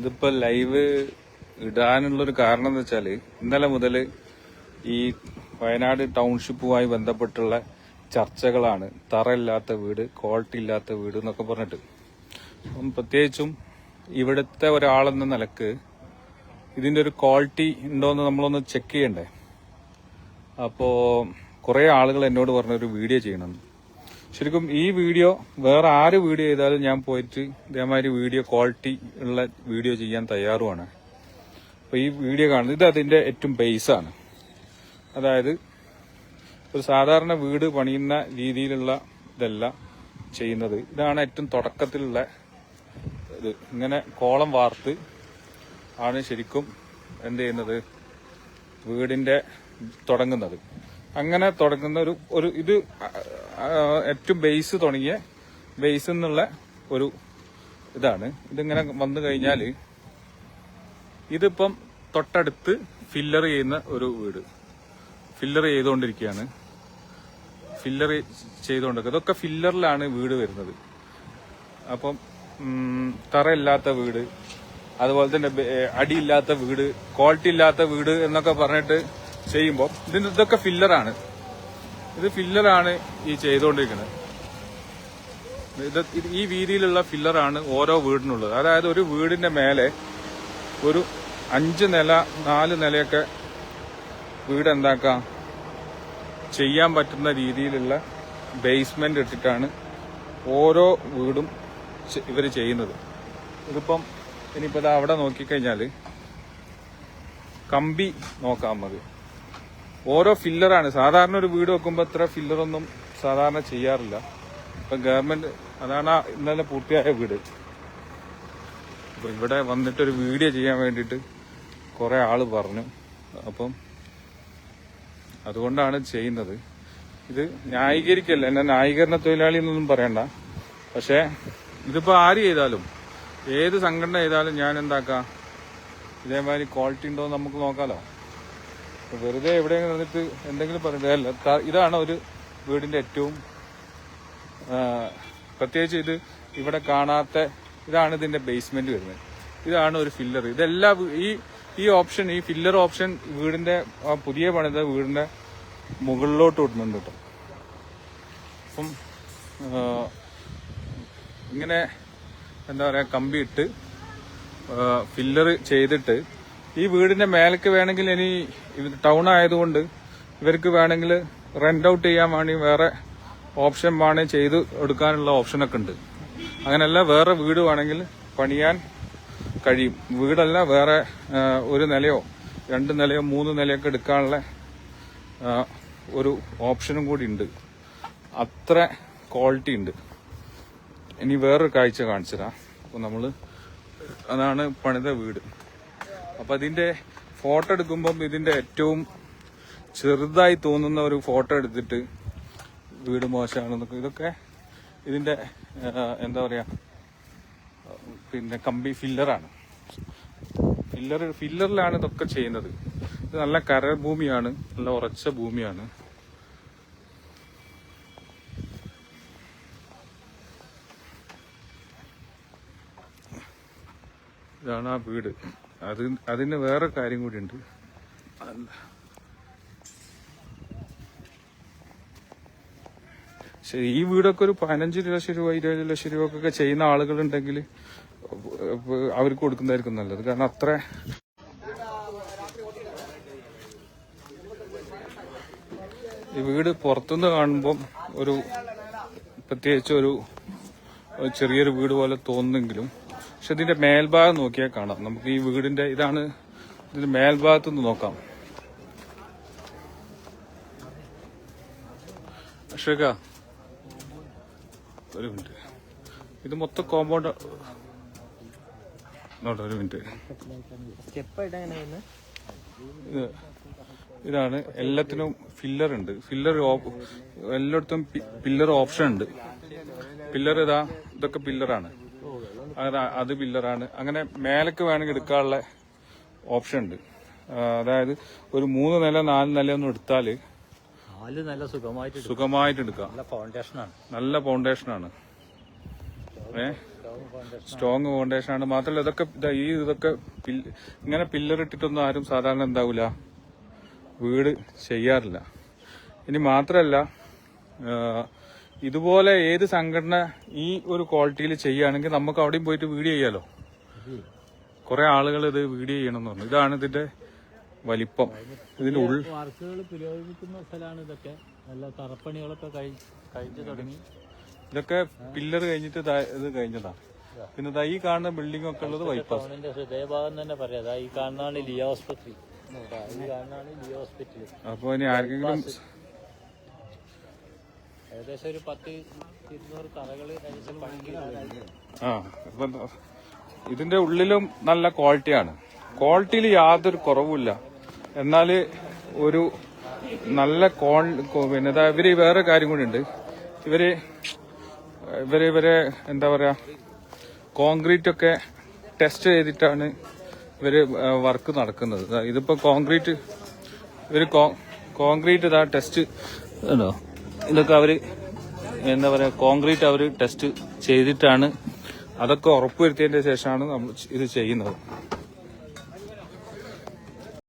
ഇതിപ്പോ ലൈവ് ഇടാനുള്ളൊരു കാരണം എന്ന് വെച്ചാൽ ഇന്നലെ മുതൽ ഈ വയനാട് ടൗൺഷിപ്പുമായി ബന്ധപ്പെട്ടുള്ള ചർച്ചകളാണ്. തറയില്ലാത്ത വീട് ക്വാളിറ്റി ഇല്ലാത്ത വീട് എന്നൊക്കെ പറഞ്ഞിട്ട്. അപ്പം പ്രത്യേകിച്ചും ഇവിടുത്തെ ഒരാളെന്ന നിലയ്ക്ക് ഇതിന്റെ ഒരു ക്വാളിറ്റി ഉണ്ടോയെന്ന് നമ്മളൊന്ന് ചെക്ക് ചെയ്യണ്ടേ? അപ്പോൾ കുറേ ആളുകൾ എന്നോട് പറഞ്ഞൊരു വീഡിയോ ചെയ്യണം. ശരിക്കും ഈ വീഡിയോ വേറെ ആര് വീഡിയോ ചെയ്താലും ഞാൻ പോയിട്ട് ഇതേമാതിരി വീഡിയോ ക്വാളിറ്റി ഉള്ള വീഡിയോ ചെയ്യാൻ തയ്യാറുമാണ് അപ്പോൾ ഈ വീഡിയോ കാണുന്നത് ഇത് അതിന്റെ ഏറ്റവും ബേസാണ് അതായത് ഒരു സാധാരണ വീട് പണിയുന്ന രീതിയിലുള്ള ഇതല്ല ചെയ്യുന്നത്. ഇതാണ് ഏറ്റവും തുടക്കത്തിലുള്ള ഇത്. ഇങ്ങനെ കോളം വാർത്ത് ആണ് ശരിക്കും എന്ത് ചെയ്യുന്നത്? വീടിന്റെ തുടങ്ങുന്നത്. അങ്ങനെ തുടങ്ങുന്ന ഒരു ഒരു ഇത് ഏറ്റവും ബേസ് തുടങ്ങിയ ബേസ് എന്നുള്ള ഒരു ഇതാണ്. ഇതിങ്ങനെ വന്നു കഴിഞ്ഞാൽ ഇതിപ്പം തൊട്ടടുത്ത് ഫില്ലർ ചെയ്യുന്ന ഒരു വീട്. ഫില്ലർ ചെയ്തുകൊണ്ടിരിക്കുകയാണ്. ഫില്ലർ ചെയ്തുകൊണ്ടിരിക്കുക. ഇതൊക്കെ ഫില്ലറിലാണ് വീട് വരുന്നത്. അപ്പം തറയില്ലാത്ത വീട് അതുപോലെ തന്നെ അടിയില്ലാത്ത വീട് ക്വാളിറ്റി ഇല്ലാത്ത വീട് എന്നൊക്കെ പറഞ്ഞിട്ട് ചെയ്യുമ്പോൾ ഇതിന് ഇതൊക്കെ ഫില്ലറാണ് ഇത് ഫില്ലറാണ് ഈ ചെയ്തുകൊണ്ടിരിക്കുന്നത്. ഇത് ഈ വീതിയിലുള്ള ഫില്ലറാണ് ഓരോ വീടിനുള്ളത്. അതായത് ഒരു വീടിന്റെ മേലെ ഒരു അഞ്ച് നില നാല് നിലയൊക്കെ വീട് എന്താക്കാം? ചെയ്യാൻ പറ്റുന്ന രീതിയിലുള്ള ബേസ്മെന്റ് ഇട്ടിട്ടാണ് ഓരോ വീടും ഇവർ ചെയ്യുന്നത്. ഇതിപ്പം ഇനിയിപ്പോ ദാ അവിടെ നോക്കിക്കഴിഞ്ഞാൽ കമ്പി നോക്കാം നമുക്ക്. ഓരോ ഫില്ലറാണ്. സാധാരണ ഒരു വീട് വെക്കുമ്പോൾ ഇത്ര ഫില്ലറൊന്നും സാധാരണ ചെയ്യാറില്ല. ഇപ്പൊ ഗവൺമെന്റ് അതാണ് ഇന്നലെ പൂർത്തിയായ വീട്. അപ്പൊ ഇവിടെ വന്നിട്ടൊരു വീഡിയോ ചെയ്യാൻ വേണ്ടിയിട്ട് കുറേ ആൾ പറഞ്ഞു. അപ്പം അതുകൊണ്ടാണ് ചെയ്യുന്നത്. ഇത് ന്യായീകരിക്കല്ല? എന്നെ ന്യായീകരണ തൊഴിലാളി എന്നൊന്നും പറയണ്ട. പക്ഷേ ഇതിപ്പോ ആര് ചെയ്താലും ഏത് സംഘടന ചെയ്താലും ഞാൻ എന്താക്കാം ഇതേമാതിരി ക്വാളിറ്റി ഉണ്ടോ നമുക്ക് ഇപ്പൊ വെറുതെ എവിടെയെങ്കിലും നിന്നിട്ട് എന്തെങ്കിലും അല്ല ഇതാണ് ഒരു വീടിന്റെ ഏറ്റവും പ്രത്യേകിച്ച് ഇത് ഇവിടെ കാണാത്ത ഇതാണ് ഇതിന്റെ ബേസ്മെന്റ് വരുന്നത്. ഇതാണ് ഒരു ഫില്ലർ ഇതെല്ലാം ഈ ഈ ഓപ്ഷൻ ഈ ഫില്ലർ ഓപ്ഷൻ വീടിന്റെ പുതിയ പണിത വീടിന്റെ മുകളിലോട്ട് ഇടുന്നുണ്ട് കേട്ടോ അപ്പം ഇങ്ങനെ എന്താ പറയാ കമ്പി ഇട്ട് ഫില്ലർ ചെയ്തിട്ട് ഈ വീടിന്റെ മേലേക്ക് വേണമെങ്കിൽ ഇനി ടൗൺ ആയതുകൊണ്ട് ഇവർക്ക് വേണമെങ്കിൽ റെന്റ് ഔട്ട് ചെയ്യാൻ വേണ്ടി വേറെ ഓപ്ഷൻ വേണമെങ്കിൽ ചെയ്ത് എടുക്കാനുള്ള ഓപ്ഷനൊക്കെ ഉണ്ട്. അങ്ങനെയല്ല വേറെ വീട് വേണമെങ്കിൽ പണിയാൻ കഴിയും. വീടല്ല വേറെ ഒരു നിലയോ രണ്ട് നിലയോ മൂന്ന് നിലയൊക്കെ എടുക്കാനുള്ള ഒരു ഓപ്ഷനും കൂടി ഉണ്ട്. അത്ര ക്വാളിറ്റി ഉണ്ട്. ഇനി വേറൊരു കാഴ്ച കാണിച്ചതാ. അപ്പൊ നമ്മൾ അതാണ് പണിത വീട്. അപ്പൊ അതിന്റെ ഫോട്ടോ എടുക്കുമ്പം ഇതിന്റെ ഏറ്റവും ചെറുതായി തോന്നുന്ന ഒരു ഫോട്ടോ എടുത്തിട്ട് വീട് മോശമാണെന്നൊക്കെ ഇതൊക്കെ ഇതിന്റെ എന്താ പറയുക പിന്നെ കമ്പി ഫില്ലറാണ്. ഫില്ലർ ഫില്ലറിലാണ് ഇതൊക്കെ ചെയ്യുന്നത്. ഇത് നല്ല കര ഭൂമിയാണ് നല്ല ഉറച്ച ഭൂമിയാണ്. ഇതാണ് ആ വീട്. അത് അതിന് വേറെ കാര്യം കൂടി ഉണ്ട് ശരി ഈ വീടൊക്കെ ഒരു പതിനഞ്ച് ലക്ഷം രൂപ ഇരുപത് ലക്ഷം രൂപ ഒക്കെ ചെയ്യുന്ന ആളുകളുണ്ടെങ്കിൽ അവർക്ക് കൊടുക്കുന്നതായിരിക്കും നല്ലത്. കാരണം അത്ര ഈ വീട് പുറത്തുനിന്ന് കാണുമ്പം ഒരു പ്രത്യേകിച്ച് ഒരു ചെറിയൊരു വീട് പോലെ തോന്നുന്നെങ്കിലും പക്ഷെ ഇതിന്റെ മേൽഭാഗം നോക്കിയാൽ കാണാം. നമുക്ക് ഈ വീടിന്റെ ഇതാണ് ഇതിന്റെ മേൽഭാഗത്ത് നിന്ന് നോക്കാം. അഷക ഒരു മിനിറ്റ്. ഇത് മൊത്തം കോമ്പൗണ്ട് നോട്ടെ ഒരു മിനിറ്റ്. ഇതാണ് എല്ലാത്തിനും ഫില്ലർ ഉണ്ട്. ഫില്ലർ എല്ലായിടത്തും പില്ലർ ഓപ്ഷൻ ഉണ്ട്. പില്ലർ ഇതാ ഇതൊക്കെ പില്ലറാണ് അത് അത് പില്ലറാണ് അങ്ങനെ മേലേക്ക് വേണമെങ്കിൽ എടുക്കാനുള്ള ഓപ്ഷൻ ഉണ്ട്. അതായത് ഒരു മൂന്ന് നില നാല് നില ഒന്നും എടുത്താൽ നാല് നല്ല സുഖമായിട്ട് എടുക്കും. സുഖമായിട്ട് എടുക്കാം. നല്ല ഫൗണ്ടേഷനാണ് നല്ല ഫൗണ്ടേഷനാണ് ഏ? സ്ട്രോങ് ഫൗണ്ടേഷൻ ആണ്. മാത്രമല്ല ഇതൊക്കെ ഇതാ ഈ ഇതൊക്കെ ഇങ്ങനെ പില്ലർ ഇട്ടിട്ടൊന്നും ആരും സാധാരണ എന്താവില്ല വീട് ചെയ്യാറില്ല. ഇനി മാത്രമല്ല ഇതുപോലെ ഏത് സംഘടന ഈ ഒരു ക്വാളിറ്റിയിൽ ചെയ്യുകയാണെങ്കിൽ നമുക്ക് അവിടെയും പോയിട്ട് വീഡിയോ ചെയ്യാലോ? കുറെ ആളുകൾ ഇത് വീഡിയോ ചെയ്യണം എന്ന് പറഞ്ഞു. ഇതാണ് ഇതിന്റെ വലിപ്പം. ഇതിന്റെ ഉൾ വർക്കുകൾ പുരോഗമിക്കുന്ന സ്ഥലമാണ് ഇതൊക്കെ. നല്ല തറപ്പണികളൊക്കെ കഴിഞ്ഞു തുടങ്ങി. ഇതൊക്കെ പില്ലർ കഴിഞ്ഞിട്ട് ഇത് കഴിഞ്ഞതാ. പിന്നെ ഈ കാണുന്ന ബിൽഡിംഗ് ഒക്കെ ഉള്ളത് വൈപ്പാസ് ഹൃദയഭാഗം തന്നെ പറയാം. ഈ കാണുന്നതാണ് ലിയോ ഹോസ്പിറ്റൽ അപ്പൊ ഇനി ആർക്കെങ്കിലും ഏകദേശം ഒരു പത്ത് ഇരുന്നൂറ് കറകൾ ഏകദേശം ആ ഇപ്പൊ ഇതിന്റെ ഉള്ളിലും നല്ല ക്വാളിറ്റിയാണ് ക്വാളിറ്റിയിൽ യാതൊരു കുറവുമില്ല. എന്നാൽ ഒരു നല്ല കോൾ പിന്നെ ഇവർ വേറെ കാര്യം കൂടി ഉണ്ട്. ഇവർ ഇവർ ഇവരെ എന്താ പറയാ കോൺക്രീറ്റ് ഒക്കെ ടെസ്റ്റ് ചെയ്തിട്ടാണ് ഇവർ വർക്ക് നടക്കുന്നത്. ദാ ഇതിപ്പോ കോൺക്രീറ്റ് ഇവർ കോൺക്രീറ്റ് ഇതാ ടെസ്റ്റ് ഉണ്ടോ ഇതൊക്കെ അവർ എന്താ പറയുക കോൺക്രീറ്റ് അവർ ടെസ്റ്റ് ചെയ്തിട്ടാണ്. അതൊക്കെ ഉറപ്പുവരുത്തിയതിന്റെ ശേഷമാണ് നമ്മൾ ഇത് ചെയ്യുന്നത്.